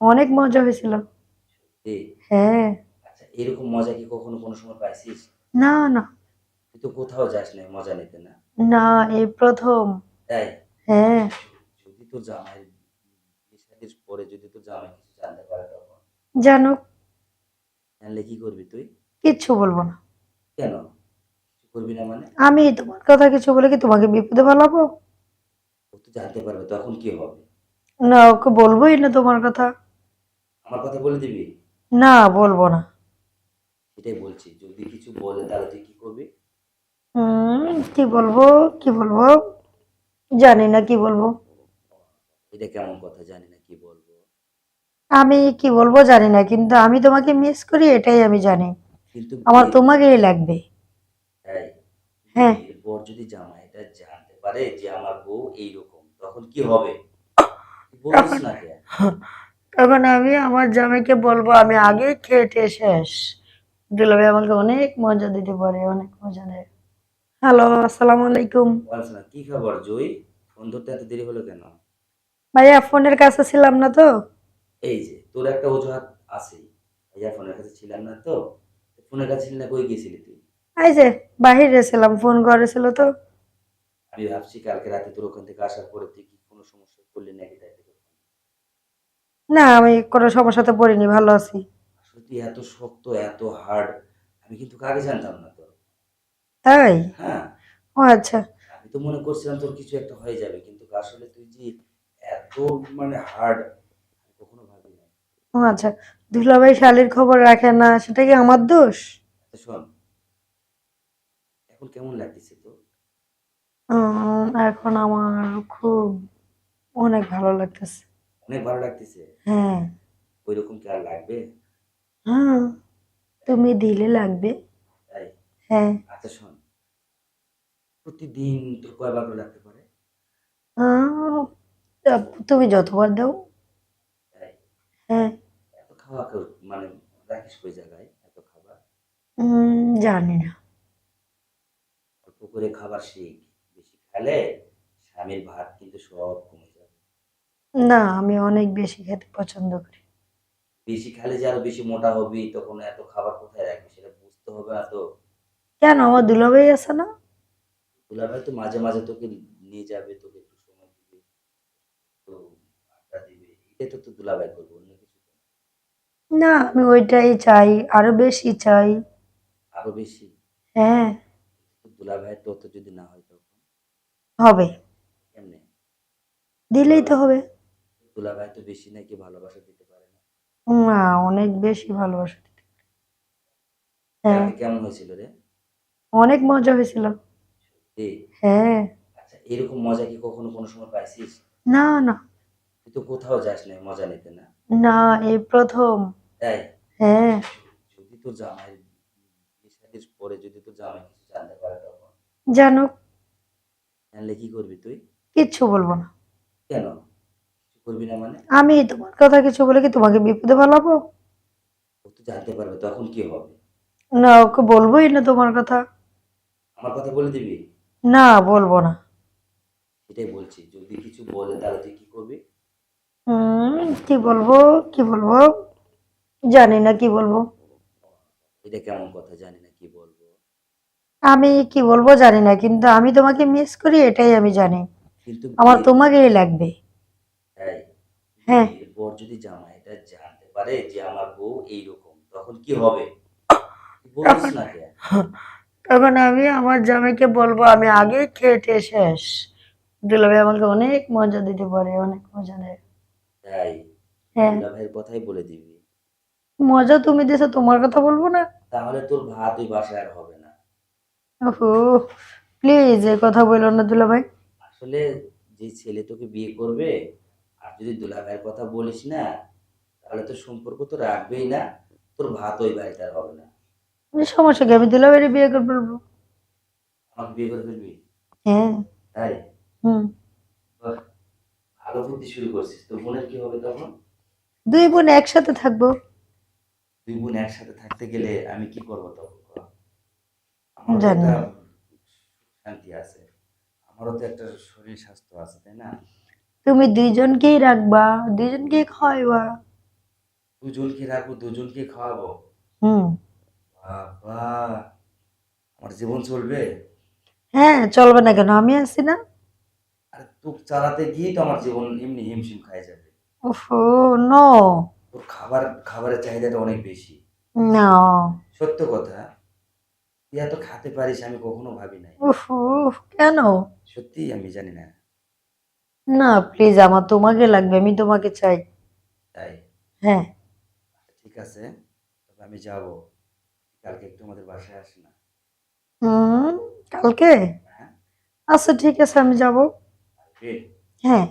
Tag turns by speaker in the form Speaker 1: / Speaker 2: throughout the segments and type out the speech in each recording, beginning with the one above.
Speaker 1: অনেক মজা হয়েছিল। হ্যাঁ।
Speaker 2: আচ্ছা এরকম মজা কি কখনো কোনো সময় পাইছিস?
Speaker 1: না না।
Speaker 2: তুই তো কোথাও যাস না মজা নিতে না?
Speaker 1: না এই প্রথম।
Speaker 2: তাই?
Speaker 1: হ্যাঁ।
Speaker 2: যদি তোর জামাই পরে যদি তোর জামাই কিছু জানতে পারে তখন?
Speaker 1: জানো
Speaker 2: জানলে কি করবি তুই?
Speaker 1: কিচ্ছু বলব না।
Speaker 2: কেন? করবি না মানে?
Speaker 1: আমি তোমার কথা কিছু বলে কি তোমাকে বিপদে ফেলাবো?
Speaker 2: ও তো জানতে পারবে তখন কি হবে?
Speaker 1: না ওকে বলবোই না তোমার কথা।
Speaker 2: আমার কথা বলে দিবি?
Speaker 1: না বলব না।
Speaker 2: সেটাই বলছি যদি কিছু বলে তাহলে তুই কি করবি?
Speaker 1: হুম কি বলব কি বলব? জানি না কি বলব।
Speaker 2: এটা কেমন কথা? জানি না কি বলব।
Speaker 1: আমি কি বলব জানি না কিন্তু আমি তোমাকে মিস করি এটাই আমি জানি।
Speaker 2: কিন্তু
Speaker 1: আমার তোমাকেই লাগবে।
Speaker 2: তাই
Speaker 1: হ্যাঁ।
Speaker 2: এরপর যদি জামাইটা জানতে পারে যে আমার বউ এইরকম তখন কি হবে? বলিস না কে
Speaker 1: তখন আমি আমার জামাইকে বলব আমি আগে খেটে শেষ। দুলাভাই আমাকে অনেক মজা দিতে পারে অনেক মজা দেয়। হ্যালো আসসালামু আলাইকুম।
Speaker 2: কি খবর জয় ফোন ধরতে এত দেরি হলো কেন?
Speaker 1: ভাইয়া ফোনের কাছে ছিলাম না তো।
Speaker 2: এই যে তোর একটা অজুহাত আছেই ভাইয়া ফোনের কাছে ছিলাম না তো। ফোনের কাছে ছিলি না কই গেছিলি তুই?
Speaker 1: এই যে বাহিরে ছিলাম ফোন করেছিল তো।
Speaker 2: আমি ভাবছি কালকে রাতে তোর ওখান থেকে আসার পরে তুই কি কোনো সমস্যা করলি নাকি তাই।
Speaker 1: না আমি কোনো সমস্যাতে পড়িনি ভালো আছি।
Speaker 2: তুই এত শক্ত এত হার্ড আমি কিন্তু কাকে জানতাম না তো
Speaker 1: তাই?
Speaker 2: হ্যাঁ।
Speaker 1: ও আচ্ছা।
Speaker 2: আমি তো মনে করছিলাম তোর কিছু একটা হয়ে যাবে কিন্তু আসলে তুই যে এত মানে হার্ড কখনো ভাবি না
Speaker 1: ও আচ্ছা। দুলাভাই শালির খবর রাখে না সেটা কি আমার দোষ?
Speaker 2: আচ্ছা শোন। এখন কেমন লাগতেছে তো
Speaker 1: এখন আমার খুব অনেক ভালো লাগতেছে।
Speaker 2: অনেক ভালো লাগতেছে।
Speaker 1: হ্যাঁ।
Speaker 2: ওই রকম কি আর লাগবে?
Speaker 1: হ্যাঁ তুমি দিলে লাগবে।
Speaker 2: তাই?
Speaker 1: হ্যাঁ।
Speaker 2: আচ্ছা শোন। প্রতিদিন তোর কয়বার করে লাগতে পারে?
Speaker 1: তুমি যতবার দাও। হ্যাঁ।
Speaker 2: এত খাওয়া মানে রাখিস কই জায়গায় এত খাবার?
Speaker 1: জানি না।
Speaker 2: অল্প করে খাবার শিখ। বেশি খেলে স্বামীর ভাত কিন্তু সব কমে
Speaker 1: না আমি অনেক বেশি খেতে পছন্দ করি।
Speaker 2: বেশি খেলে যে আরও বেশি মোটা হবি তখন এত খাবার কোথায় রাখবি সেটা বুঝতে হবে না তো।
Speaker 1: কেন? আমার দুলাভাই আছে না?
Speaker 2: দুলাভাই তো মাঝে মাঝে তোকে নিয়ে যাবে তোকে একটু সময় দিবে তো আড্ডা দিবে এটাই তো তো দুলাভাই করব অন্য কিছু না।
Speaker 1: আমি ওইটাই চাই আরও বেশি চাই।
Speaker 2: আরও বেশি?
Speaker 1: হ্যাঁ।
Speaker 2: তো তো যদি না হয় তখন?
Speaker 1: হবে।
Speaker 2: এমনি
Speaker 1: দিলেই তো হবে।
Speaker 2: দুলাভাই তো বেশি নাকি ভালোবাসা দিতে পারে না?
Speaker 1: না অনেক বেশি ভালোবাসা দিতে হ্যাঁ।
Speaker 2: কেমন হয়েছিল রে?
Speaker 1: অনেক মজা হয়েছিল।
Speaker 2: সত্যি?
Speaker 1: হ্যাঁ।
Speaker 2: আচ্ছা এরকম মজা কি কখনো কোনো সময় পাইছিস?
Speaker 1: না না।
Speaker 2: তুই তো কোথাও যাস না মজা নিতে না?
Speaker 1: না এই প্রথম।
Speaker 2: তাই?
Speaker 1: হ্যাঁ।
Speaker 2: যদি তোর জামাই বিয়ে পরে যদি তোর জামাই কিছু জানতে পারে তখন?
Speaker 1: জানো
Speaker 2: জানলে কি করবি তুই?
Speaker 1: কিচ্ছু বলব না।
Speaker 2: কেন? করবি না মানে?
Speaker 1: আমি তোমার কথা কিছু বলে কি তোমাকে বিপদে ফেলাবো?
Speaker 2: ও তো জানতে পারবে তখন কি হবে?
Speaker 1: না ওকে বলবোই না তোমার কথা।
Speaker 2: আমার কথা বলে দিবি?
Speaker 1: না বলব না।
Speaker 2: সেটাই বলছি যদি কিছু বলে তাহলে তুই কি করবি?
Speaker 1: হুম কি বলব কি বলব? জানি না কি বলব।
Speaker 2: এটা কেমন কথা জানি না কি বলব?
Speaker 1: আমি কি বলব জানি না কিন্তু আমি তোমাকে মিস করি এটাই আমি জানি।
Speaker 2: কিন্তু
Speaker 1: আমার তোমাকেই লাগবে। হ্যাঁ।
Speaker 2: এরপর যদি জামাইটা জানতে পারে যে আমার বউ এইরকম তখন কি হবে? বলিস না কে?
Speaker 1: তখন আমি আমার জামাইকে বলব আমি আগে খেটে শেষ। দুলাভাই আমাকে অনেক মজা দিতে পারে অনেক মজা দেয়।
Speaker 2: তাই?
Speaker 1: হ্যাঁ।
Speaker 2: ভাইয়ের কথাই বলে দিবি।
Speaker 1: মজা তুমি দিছো তোমার কথা বলব না?
Speaker 2: তাহলে তোর ভাত ওই বাসায় আর হবে না।
Speaker 1: ওহো প্লিজ এই কথা বলল না দুলাভাই।
Speaker 2: আসলে যে ছেলে তোকে বিয়ে করবে আর যদি দুলা ভাইয়ের কথা বলিস না তাহলে তো সম্পর্ক তো রাখবেই না তোর ভাত ওই বাড়িতে আর হবে না।
Speaker 1: সমস্যা কি? আমি দুলাভাইয়ের বিয়ে করে বলব
Speaker 2: আমাকে বিয়ে করে ফেলবি?
Speaker 1: হ্যাঁ।
Speaker 2: তাই?
Speaker 1: হুম।
Speaker 2: ভালো বুদ্ধি শুরু করছিস। তোর বোনের কি হবে তখন?
Speaker 1: দুই বোন একসাথে থাকব।
Speaker 2: দুই বোন একসাথে থাকতে গেলে আমি কি করব তখন? তো
Speaker 1: জানি।
Speaker 2: শান্তি আছে। আমারও তো একটা শরীর স্বাস্থ্য আছে তাই না?
Speaker 1: তুমি দুইজনকেই রাখবা দুইজনকে খাওয়াইবা।
Speaker 2: দুজনকে রাখব দুজনকে খাওয়াবো?
Speaker 1: হুম।
Speaker 2: বাবা আমার জীবন চলবে?
Speaker 1: হ্যাঁ চলবে না কেন? আমি আছি না?
Speaker 2: আরে তোক চালাতে গিয়ে তো আমার জীবন এমনি হিমশিম খাই যাবে।
Speaker 1: ওহো নো।
Speaker 2: তোর খাবার খাবারের চাহিদাটা অনেক বেশি।
Speaker 1: না।
Speaker 2: সত্য কথা তুই এত খেতে পারিস আমি কখনো ভাবি নাই।
Speaker 1: ওহো কেন?
Speaker 2: সত্যি আমি জানি না।
Speaker 1: না প্লিজ আমার তোমাকে লাগবে আমি তোমাকে চাই।
Speaker 2: তাই?
Speaker 1: হ্যাঁ।
Speaker 2: ঠিক আছে। তবে আমি যাব। কালকে একটু আমাদের বাসায় আসি না।
Speaker 1: হুম কালকে?
Speaker 2: হ্যাঁ।
Speaker 1: আচ্ছা ঠিক আছে আমি যাব? হ্যাঁ।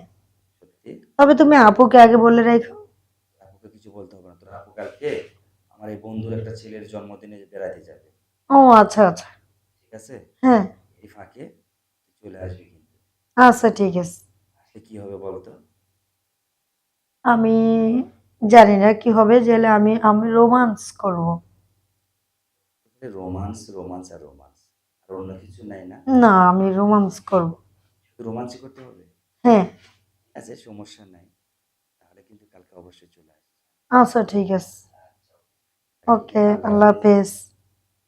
Speaker 2: সত্যি?
Speaker 1: তবে তুমি আপুকে আগে বলে রেখো।
Speaker 2: আপুকে কিছু বলতে হবে না। তোর আপু কালকে আমার এই বন্ধুর একটা ছেলের জন্মদিনে বেড়াতে যাবে।
Speaker 1: ও আচ্ছা আচ্ছা।
Speaker 2: ঠিক আছে?
Speaker 1: হ্যাঁ।
Speaker 2: এই ফাঁকে চলে আসবি কিন্তু।
Speaker 1: আচ্ছা ঠিক আছে।
Speaker 2: কি হবে বলতো?
Speaker 1: আমি জানি না কি হবে জেলে আমি আমি রোমান্স করব।
Speaker 2: রোমান্স রোমান্স আর রোমান্স। আর অন্য কিছু নাই না?
Speaker 1: না আমি রোমান্স করব।
Speaker 2: শুধু রোমান্সই করতে হবে?
Speaker 1: হ্যাঁ।
Speaker 2: আচ্ছা সমস্যা নাই। তাহলে কিন্তু কালকে অবশ্যই চলে আসবে।
Speaker 1: আচ্ছা ঠিক আছে। ওকে আল্লাহ হাফেজ।